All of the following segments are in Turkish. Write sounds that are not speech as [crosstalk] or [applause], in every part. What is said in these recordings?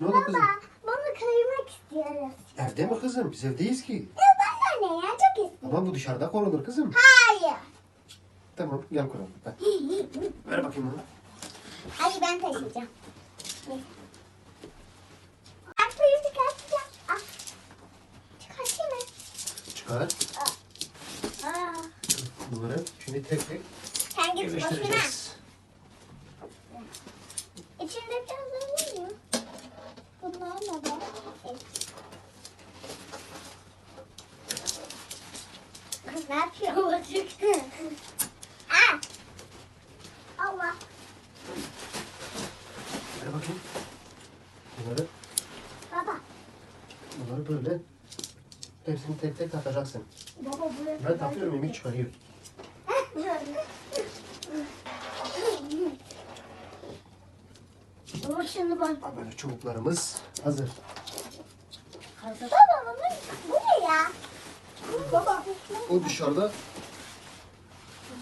Ne oldu kızım? Baba bunu kırmak istiyoruz. Evde mi kızım? Biz evdeyiz ki. Ya bana ne ya çok istiyorum. Ama bu dışarıda konulur kızım. Hayır. Tamam gel kuralım. Ver, ver bakayım onu. Hadi ben taşıyacağım. Ayaklarımı çıkartacağım. Ah. Çıkartayım mı? Çıkar. Aa. Bunları şimdi tek tek Sen git boşuna. yerleştireceğiz. İçinde biraz oluyor. Bunlar ne be? Ne yapıyor çocuk? Aa! Allah. Ver bakayım. Bunları, Baba. bunları böyle hepsini tek tek takacaksın. Baba buraya Ben takıyorum Emir çıkarıyor. Baba şimdi bak. Böyle çubuklarımız hazır. Baba bunu, bu ne ya? Baba. O dışarıda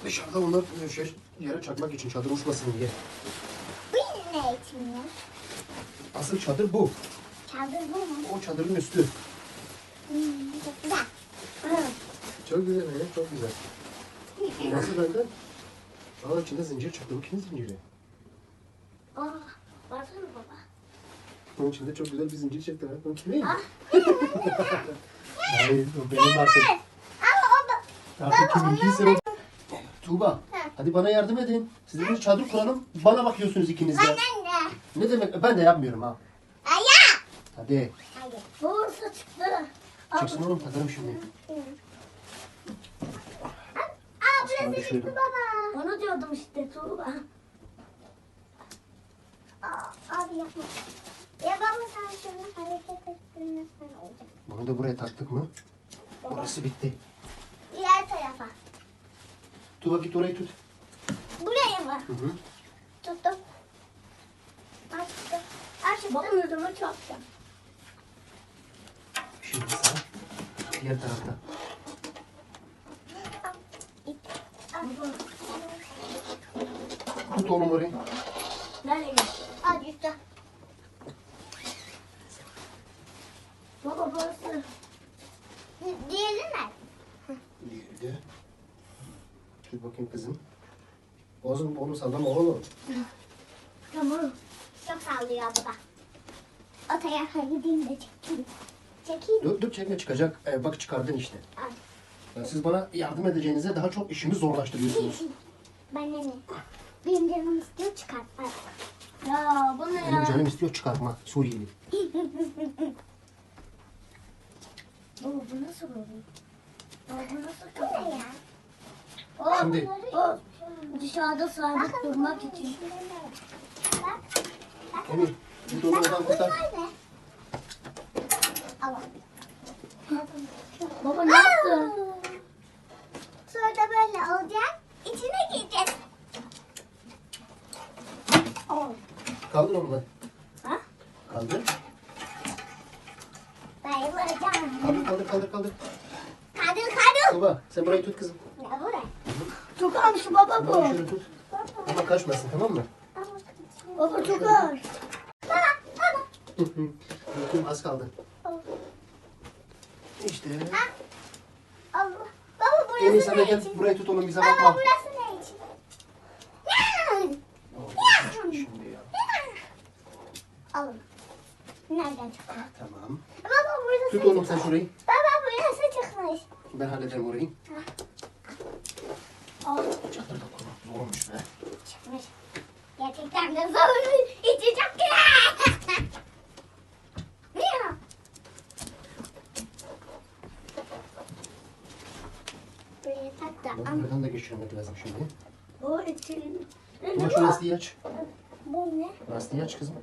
dışarıda onlar şey, yere çakmak için çadır uçmasın diye. Bu ne için ya? Asıl çadır bu. Çadır bu mu? O çadırın üstü. Hmm, çok güzel. Çok güzel Meryem, çok güzel. Nasıl benden? Aa içinde zincir çıktı. Bu kimin zinciri? Aa, baksana baba. Onun içinde çok güzel bir zincir çıktı. O kimin? Ah. [laughs] Hayır, o benim artık. Ama o. Artık Baba, kiminkiyse o. Tuğba, Ha. hadi bana yardım edin. Siz bir çadır kuralım. Bana bakıyorsunuz ikiniz de. Anne. Ne demek? Ben de yapmıyorum ha. Aya. Hadi. Hadi. Bursa çıktı. Çeksin oğlum takarım şimdi. Şöyle. çıktı baba. Onu diyordum işte Tuğba. Aa, abi yapma. Ya baba sen şunu hareket ettirmezsen olacak. Bunu da buraya taktık mı? Orası bitti. Diğer tarafa. Tuğba git orayı tut. Buraya mı? Hı hı. Tuttum. Açtım. Açtım. Baba yüzüme çarptım. Şimdi sağ. Diğer tarafta. Tut oğlum orayı. Nereye? Hadi üstte. Baba burası. Diğeri ne? Diğeri de. Tut bakayım kızım. Oğlum onu sallama oğlum. Tamam. Çok sallıyor baba. O tarafa gideyim de çekeyim. Çekeyim. Dur dur çekme çıkacak. Ee, bak çıkardın işte. Al. Yani siz bana yardım edeceğinize daha çok işimi zorlaştırıyorsunuz. [laughs] Ben ne? Benim canım istiyor çıkartmak. Ya bu ne Benim canım istiyor çıkartma. Suriyeli. [laughs] Baba bu nasıl olur? Baba bu nasıl Bu ne ya? O, Şimdi- o dışarıda sabit durmak için. Bak. Bak. Emir git onu oradan kurtar. Baba ne yaptın? Sonra da böyle olacak. İçine gireceğiz. Oh. Kaldır onu da. Ha? Kaldır. Bayılacağım. Kaldır kaldır kaldır kaldır. Kadın. Tuğba sen burayı tut kızım. Ya bu ne? Çok almış baba Burayı şöyle tut. Ama kaçmasın tamam mı? Baba çok ağır. Baba baba. Az kaldı. İşte. Allah. Baba burası de ne gel için? burayı tut oğlum bize Baba bakma. burası ne için? Şimdi ya. Alın. Nereden çıktı? Tamam. Baba burası Tut oğlum sen şurayı. Baba çıkmış. Ben hallederim orayı. Al. Çadırda kurmak zor olmuş be. Çıkmış. Gerçekten de zormuş. İçi çok güzel. Da. Bak, Buradan da geçirmek lazım şimdi. O için. Ama şu lastiği aç. Bu ne? Lastiği aç kızım.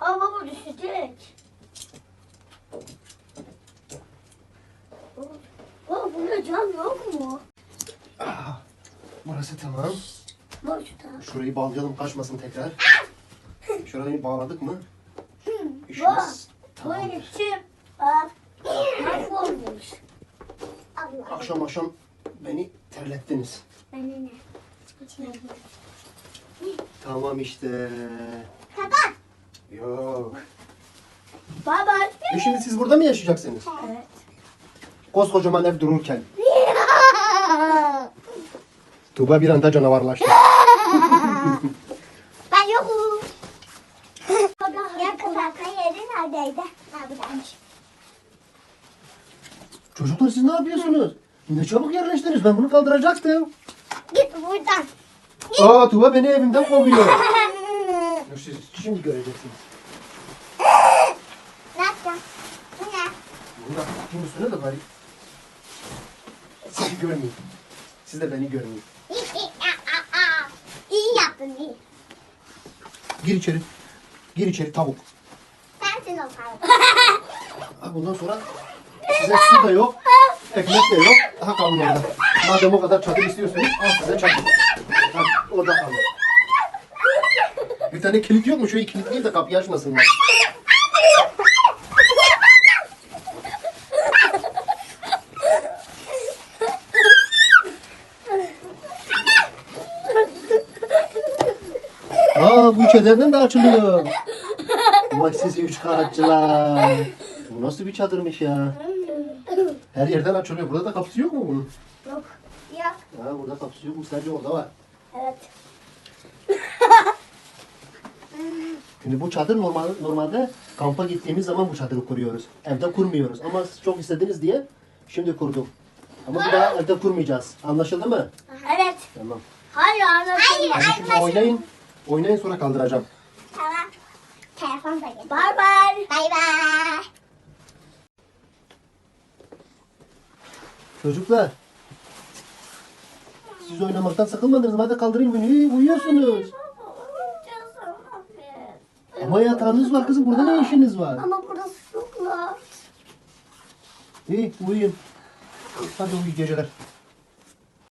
Aa baba düşecek. Baba burada cam yok mu? Ah, burası tamam. Bak şu taraf. Şurayı bağlayalım kaçmasın tekrar. Şurayı bağladık mı? Bak. İşimiz. Allah. Akşam akşam beni terlettiniz. Ben ne? Tamam işte. Kapat. Yok. Baba. E şimdi siz burada mı yaşayacaksınız? Evet. Koskocaman ev dururken. [laughs] Tuğba bir anda canavarlaştı. [laughs] ben yokum. [laughs] Yakın arka yeri neredeydi? Ha buradaymış. Çocuklar siz ne yapıyorsunuz? Ne çabuk yerleştiniz. Ben bunu kaldıracaktım. Git buradan. Aa Tuğba beni evimden kovuyor. Şimdi göreceksiniz. ne yapacağım? Bu ne? Burada kim üstüne de bari. Sizi görmeyin. Siz de beni görmeyin. [laughs] İyi, yaptın iyi. Gir içeri. Gir içeri tavuk. Sensin o tavuk. Ha, Bundan sonra size su da yok, ekmek de yok. Daha kalın orada. Madem o kadar çadır istiyorsanız al size çadır. Ha, orada kalın. Bir tane kilit yok mu? Şöyle kilitleyeyim de kapıyı açmasınlar. İçeriden de açılıyor. Vay siz üç kağıtçılar. Bu nasıl bir çadırmış ya? Her yerden açılıyor. Burada da kapısı yok mu bunun? Yok. Yok. Ha burada kapısı yok mu? Sadece orada var. Evet. Şimdi bu çadır normal, normalde kampa gittiğimiz zaman bu çadırı kuruyoruz. Evde kurmuyoruz. Ama siz çok istediniz diye şimdi kurduk. Ama bir daha evde kurmayacağız. Anlaşıldı mı? Evet. Tamam. Hayır anladım. Hayır Hadi şimdi oynayın. Oynayın sonra kaldıracağım. Tamam. Telefon da gel. Bay bay. Bay bay. Çocuklar. Siz oynamaktan sıkılmadınız mı? Hadi kaldırayım beni. İyi, uyuyorsunuz. Ama yatağınız var kızım. Burada ne işiniz var? Ama burası çok rahat. İyi uyuyun. Hadi uyu geceler.